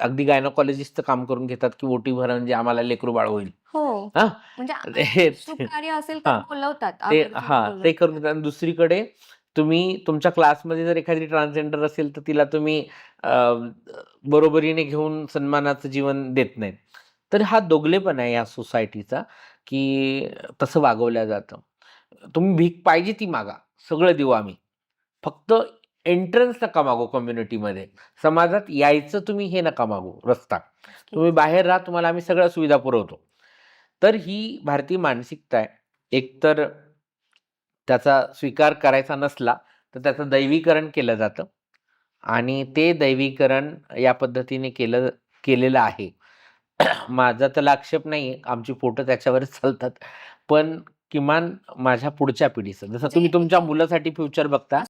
अगदी गायनोकॉलॉजिस्टचं काम करून घेतात की ओटी भरा म्हणजे आम्हाला लेकरू बाळ होईल. हो. हा? म्हणजे शुभ कार्य असेल तर हा. बोलवतात. ते हा. करून घेतात. आणि दुसरीकडे तुम्ही तुमच्या क्लासमध्ये जर एखादी ट्रान्सजेंडर असेल तर तिला तुम्ही अं, बरोबरीने घेऊन सन्मानाचं जीवन देत नाहीत. तर हा दोगलेपणा आहे या सोसायटीचा की तसं वागवलं जातं. तुम्ही भीक पाहिजे ती मागा. सगळं देऊ आम्ही. फक्त एंट्रन्स नका मागू कम्युनिटीमध्ये समाजात यायचं तुम्ही हे नका मागू रस्ता. तुम्ही बाहेर राहा तुम्हाला आम्ही सगळ्या सुविधा पुरवतो. तर ही भारतीय मानसिकता आहे. एकतर त्याचा स्वीकार करायचा नसला तर त्याचं दैवीकरण केलं जातं. आणि ते दैवीकरण या पद्धतीने केलं केलेलं आहे. माझा त्याला आक्षेप नाही आहे आमची फोटो त्याच्यावरच चालतात. पण किमान माझ्या पुढच्या पिढीचं जसं तुम्ही तुमच्या मुलासाठी फ्युचर बघता